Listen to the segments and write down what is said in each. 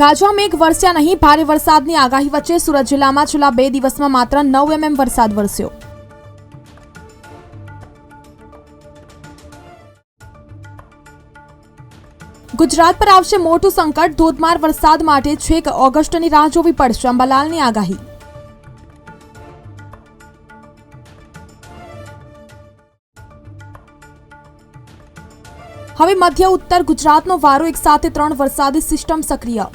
ગાજવા મેઘ વરસ્યા નહીં, ભારે વરસાદની આગાહી વચ્ચે સુરત જિલ્લામાં છેલ્લા બે દિવસમાં માત્ર નવ એમએમ વરસાદ વરસ્યો. ગુજરાત પર આવશે મોટું સંકટ, ધોધમાર વરસાદ માટે છેક ઓગસ્ટની રાહ જોવી પડશે અંબાલાલની આગાહી. હવે મધ્ય, ઉત્તર ગુજરાતનો વારો એક સાથે ત્રણ વરસાદી સિસ્ટમ સક્રિય.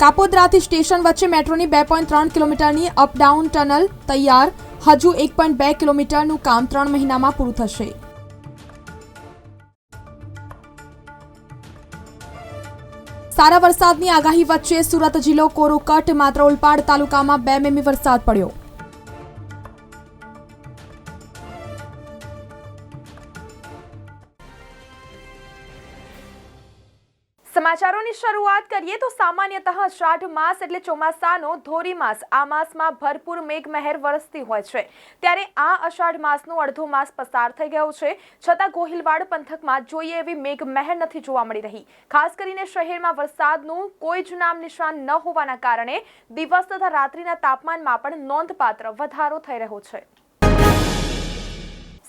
કાપોદ્રાથી સ્ટેશન વચ્ચે મેટ્રોની બે પોઈન્ટ ત્રણ કિલોમીટરની અપડાઉન ટનલ તૈયાર. હજુ એક પોઈન્ટ બે કિલોમીટરનું કામ ત્રણ મહિનામાં પૂરું થશે. સારા વરસાદની આગાહી વચ્ચે સુરત જિલ્લો કોરોકટ, માત્ર ઓલપાડ તાલુકામાં બે મીમી વરસાદ પડ્યો. સમાચારોની શરૂઆત કરીએ તો સામાન્યતઃ અષાઢ માસ એટલે ચોમાસાનો ધોરી માસ. આ માસમાં ભરપૂર મેઘ મહેર વરસતી હોય છે. ત્યારે આ અષાઢ માસનો અડધો માસ પસાર થઈ ગયો છે. છતાં ગોહિલવાડ પંથકમાં જોઈએ એવી મેઘ મહેર નથી જોવા મળી રહી. ખાસ કરીને શહેરમાં વરસાદનું કોઈ જ નામ નિશાન ન હોવાના કારણે દિવસ તથા રાત્રિના તાપમાનમાં પણ નોંધપાત્ર વધારો થઈ રહ્યો છે.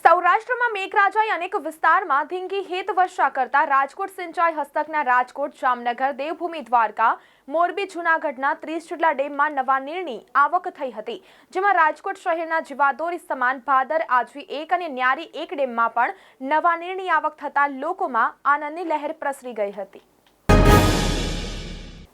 સૌરાષ્ટ્રમાં મેઘરાજાએ અનેક વિસ્તારમાં ધીંગી હેત વર્ષા કરતા રાજકોટ, સિંચાઈ હસ્તકના રાજકોટ, જામનગર, દેવભૂમિ, દ્વારકા, મોરબી, જૂનાગઢના ત્રીસ જેટલા ડેમમાં નવા નીરની આવક થઈ હતી, જેમાં રાજકોટ શહેરના જીવાદોરી સમાન ભાદર આજવી એક અને ન્યારી એક ડેમમાં પણ નવા નીરની આવક થતાં લોકોમાં આનંદની લહેર પ્રસરી ગઈ હતી.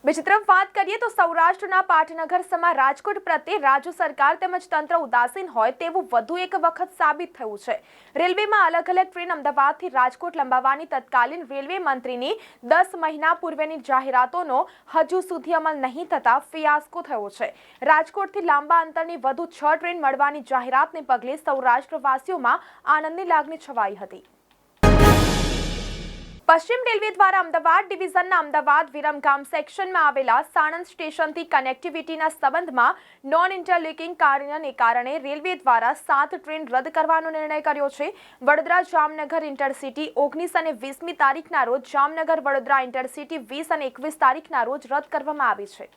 બીજી તરફ વાત કરીએ તો સૌરાષ્ટ્રના પાટનગર સમા રાજકોટ પ્રત્યે રાજ્ય સરકાર તેમજ તંત્ર ઉદાસીન હોય તેવું વધુ એક વખત સાબિત થયું છે. રેલવેમાં અલગ અલગ ટ્રેન અમદાવાદથી રાજકોટ લંબાવવાની તત્કાલીન રેલવે મંત્રીની દસ મહિના પૂર્વેની જાહેરાતોનો હજુ સુધી અમલ નહીં થતા ફિયાસ્કો થયો છે. રાજકોટથી લાંબા અંતરની વધુ છ ટ્રેન મળવાની જાહેરાતને પગલે સૌરાષ્ટ્રવાસીઓમાં આનંદની લાગણી છવાઈ હતી. પશ્ચિમ રેલવે દ્વારા અમદાવાદ ડિવિઝનના અમદાવાદ વિરમગામ સેક્શનમાં આવેલા સાણંદ સ્ટેશનથી કનેક્ટિવિટીના સંબંધમાં નોન ઇન્ટરલિકિંગ કાર્યને કારણે રેલવે દ્વારા સાત ટ્રેન રદ કરવાનો નિર્ણય કર્યો છે. વડોદરા જામનગર ઇન્ટરસિટી ઓગણીસ અને વીસમી તારીખના રોજ જામનગર વડોદરા ઇન્ટરસિટી વીસ અને એકવીસ તારીખના રોજ રદ કરવામાં આવી છે.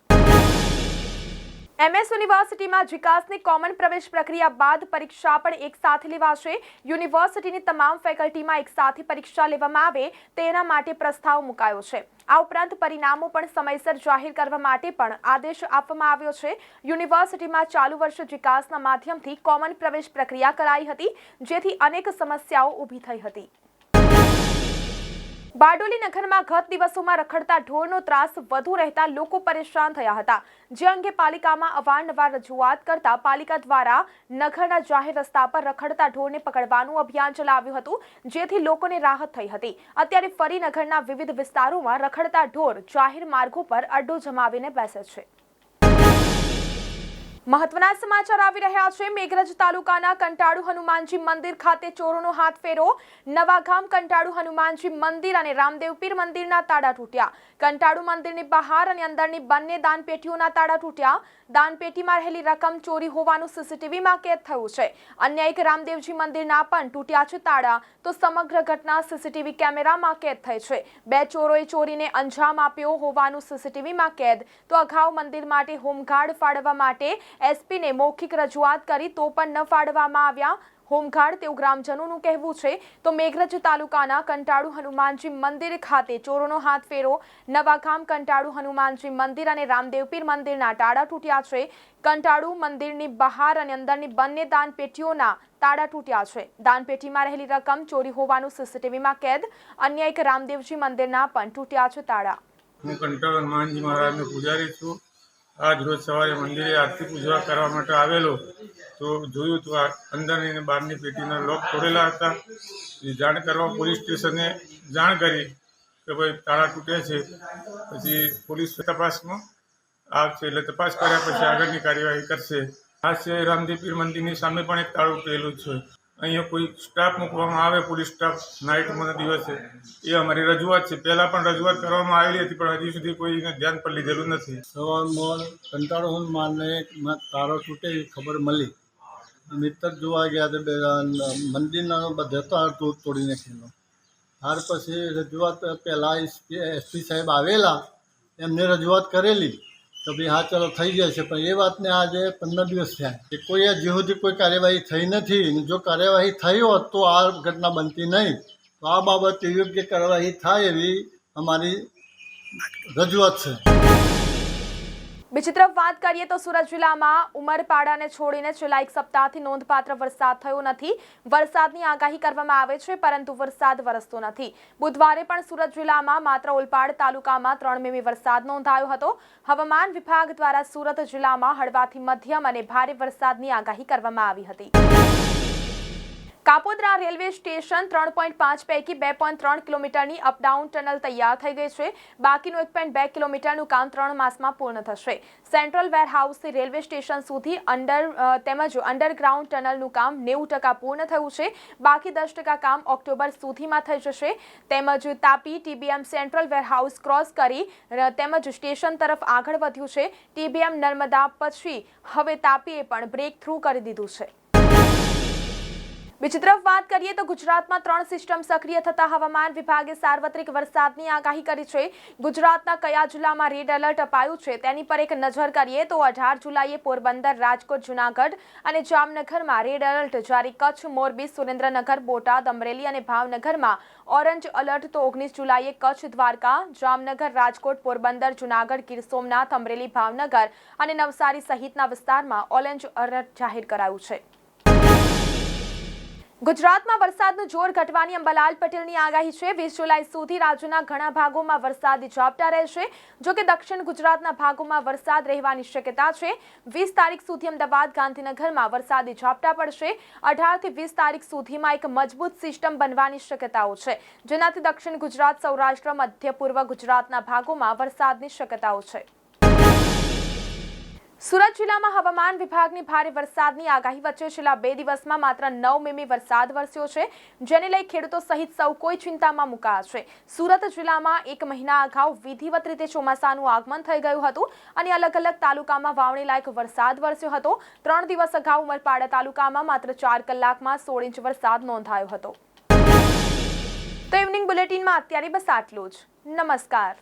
એમએસ યુનિવર્સિટીમાં જીકાસની કોમન પ્રવેશ પ્રક્રિયા બાદ પરીક્ષા પણ એક સાથે લેવાશે. યુનિવર્સિટીની તમામ ફેકલ્ટીમાં એક સાથે પરીક્ષા લેવામાં આવે તેના માટે પ્રસ્તાવ મુકાયો છે. આ ઉપરાંત પરિણામો પણ સમયસર જાહેર કરવા માટે પણ આદેશ આપવામાં આવ્યો છે. યુનિવર્સિટીમાં ચાલુ વર્ષ જીકાસના માધ્યમથી કોમન પ્રવેશ પ્રક્રિયા કરાઈ હતી, જેથી અનેક સમસ્યાઓ ઊભી થઈ હતી. બારડોલી નગરમાં ગત દિવસોમાં રખડતા ઢોરનો ત્રાસ વધુ રહેતા લોકો પરેશાન થયા હતા. જે અંગે પાલિકામાં અવારનવાર રજૂઆત કરતા પાલિકા દ્વારા નગરના જાહેર રસ્તા પર રખડતા ઢોરને પકડવાનું અભિયાન ચલાવ્યું હતું, જેથી લોકોને રાહત થઈ હતી. અત્યારે ફરી નગરના વિવિધ વિસ્તારોમાં રખડતા ઢોર જાહેર માર્ગો પર અડ્ડો જમાવીને બેસે છે. મહત્વના સમાચાર આવી રહ્યા છે. મેઘરજ તાલુકાના કંટાળુ હનુમાનજી મંદિર ખાતે ચોરોનો હાથ ફેરો. નવાગામ કંટાળુ હનુમાનજી મંદિર અને રામદેવ પીર મંદિરના તાળા તૂટ્યા. કંટાળુ મંદિરની બહાર અને અંદરની બંને દાનપેટીઓના તાળા તૂટ્યા. દાનપેટીમાં રહેલી રકમ ચોરી હોવાનું સીસીટીવીમાં કેદ થયું છે. અન્ય એક રામદેવજી મંદિરના પણ તૂટ્યા છે તાળા. તો સમગ્ર ઘટના સીસીટીવી કેમેરામાં કેદ થઈ છે. બે ચોરોએ ચોરીને અંજામ આપ્યો હોવાનું સીસીટીવીમાં કેદ. તો અગાઉ મંદિર માટે હોમગાર્ડ ફાળવવા માટે એસપીને મૌખિક રજૂઆત કરી તો પણ ન ફાળવામાં આવ્યા. હોમગાર્ડ તેવું ગ્રામજનોનું કહેવું છે. તો મેઘરજ તાલુકાના કંટાળુ હનુમાનજી મંદિર ખાતે ચોરોનો હાથ ફેરો. નવાગામ કંટાળુ હનુમાનજી મંદિર અને રામદેવપીર મંદિરના તાળા તૂટ્યા છે. કંટાળુ મંદિરની બહાર અને અંદરની બંને દાનપેટીઓના તાળા તૂટ્યા છે. દાનપેટીમાં રહેલી રકમ ચોરી હોવાનું સીસીટીવીમાં કેદ. અન્ય એક રામદેવજી મંદિરના પણ તૂટ્યા છે તાળા. હું કંટાળુ હનુમાનજી મહારાજનો પૂજારી છું. આજ રોજ સવારે મંદિરે આરતી પૂજવા કરવા માટે આવેલો, તો જોયું તો અંદરની અને બહારની પેટીના લોક તોડેલા હતા. એ જાણ કરવા પોલીસ સ્ટેશને જાણ કરી કે ભાઈ તાળા તૂટે છે. પછી પોલીસ તપાસમાં આવશે એટલે તપાસ કર્યા પછી આગળની કાર્યવાહી કરશે. આ છે રામદીપીર મંદિરની સામે પણ એક તાળું તૂટેલું છે. અહીંયા કોઈ સ્ટાફ મૂકવામાં આવે પોલીસ સ્ટાફ નાઇટમાં દિવસે. એ અમારી રજૂઆત છે. પહેલાં પણ રજૂઆત કરવામાં આવેલી હતી, પણ હજી સુધી કોઈને ધ્યાન પર લીધેલું નથી. સવાર મોલ, કંટાળો હું માને તારો તૂટે ખબર મળી. મિત્ર જોવા ગયા તો મંદિરના બધા તોડ તોડી નાખેલો ત્યાર પછી રજૂઆત પહેલાં એસપી સાહેબ આવેલા, એમને રજૂઆત કરેલી. તો ભાઈ, હા, ચાલો, થઈ જશે પણ એ વાતને આજે પંદર દિવસ થયા. કે કોઈ હજી સુધી કોઈ કાર્યવાહી થઈ નથી. જો કાર્યવાહી થઈ હોત તો આ ઘટના બનતી નહીં. તો આ બાબતે યોગ્ય કાર્યવાહી થાય એવી અમારી રજૂઆત છે. બીજી તરફ વાત કરીએ તો સુરત જિલ્લામાં ઉમરપાડાને છોડીને છેલ્લા એક સપ્તાહથી નોંધપાત્ર વરસાદ થયો નથી. વરસાદની આગાહી કરવામાં આવે છે, પરંતુ વરસાદ વરસતો નથી. બુધવારે પણ સુરત જિલ્લામાં માત્ર ઓલપાડ તાલુકામાં ત્રણ મીમી વરસાદ નોંધાયો હતો. હવામાન વિભાગ દ્વારા સુરત જિલ્લામાં હળવાથી મધ્યમ અને ભારે વરસાદની આગાહી કરવામાં આવી હતી. કાપોદ્રા રેલવે સ્ટેશન ત્રણ પોઈન્ટ પાંચ પૈકી બે પોઈન્ટ ત્રણ કિલોમીટરની અપડાઉન ટનલ તૈયાર થઈ ગઈ છે. બાકીનું એક પોઈન્ટ બે કિલોમીટરનું કામ ત્રણ માસમાં પૂર્ણ થશે. સેન્ટ્રલ વેરહાઉસથી રેલવે સ્ટેશન સુધી અંડર તેમજ અંડરગ્રાઉન્ડ ટનલનું કામ નેવું ટકા પૂર્ણ થયું છે. બાકી દસ ટકા કામ ઓક્ટોબર સુધીમાં થઈ જશે. તેમજ Tapi, TBM central warehouse cross કરી તેમજ સ્ટેશન તરફ આગળ વધ્યું છે. ટીબીએમ નર્મદા પછી હવે તાપીએ પણ બ્રેક થ્રુ કરી દીધું છે. બીજી તરફ વાત કરીએ તો ગુજરાતમાં ત્રણ સિસ્ટમ સક્રિય થતા હવામાન વિભાગે સાર્વત્રિક વરસાદની આગાહી કરી છે. ગુજરાતના કયા જિલ્લામાં રેડ એલર્ટ અપાયું છે તેની પર એક નજર કરીએ તો અઢાર જુલાઈએ પોરબંદર, રાજકોટ, જુનાગઢ અને જામનગરમાં રેડ એલર્ટ જ્યારે કચ્છ, મોરબી, સુરેન્દ્રનગર, બોટાદ, અમરેલી અને ભાવનગરમાં ઓરેન્જ એલર્ટ તો ઓગણીસ જુલાઈએ કચ્છ, દ્વારકા, જામનગર, રાજકોટ, પોરબંદર, જુનાગઢ, ગીર સોમનાથ, અમરેલી, ભાવનગર અને નવસારી સહિતના વિસ્તારમાં ઓરેન્જ એલર્ટ જાહેર કરાયું છે. ગુજરાતમાં વરસાદનું જોર ઘટવાની અંબાલાલ પટેલની આગાહી છે. વીસ જુલાઈ સુધી રાજ્યના ઘણા ભાગોમાં વરસાદી ઝાપટા રહેશે. જો કે દક્ષિણ ગુજરાતના ભાગોમાં વરસાદ રહેવાની શક્યતા છે. વીસ તારીખ સુધી અમદાવાદ, ગાંધીનગરમાં વરસાદી ઝાપટા પડશે. અઢારથી વીસ તારીખ સુધીમાં એક મજબૂત સિસ્ટમ બનવાની શક્યતાઓ છે. જેનાથી દક્ષિણ ગુજરાત, સૌરાષ્ટ્ર, મધ્ય પૂર્વ ગુજરાતના ભાગોમાં વરસાદની શક્યતાઓ છે. સુરત જિલ્લામાં હવામાન વિભાગની ભારે વરસાદની આગાહી વચ્ચે છેલ્લા બે દિવસમાં માત્ર નવ મીમી વરસાદ વરસ્યો છે, જેને લઈ ખેડૂતો સહિત સૌ કોઈ ચિંતામાં મુકાયા છે. સુરત જિલ્લામાં એક મહિના અગાઉ વિધિવત રીતે ચોમાસાનું આગમન થઈ ગયું હતું અને અલગ અલગ તાલુકામાં વાવણી લાયક વરસાદ વરસ્યો હતો. ત્રણ દિવસ અગાઉ ઉમરપાડા તાલુકામાં માત્ર ચાર કલાકમાં સોળ ઇંચ વરસાદ નોંધાયો હતો. તો ઇવનિંગ બુલેટિનમાં અત્યારે બસ આટલું જ. નમસ્કાર.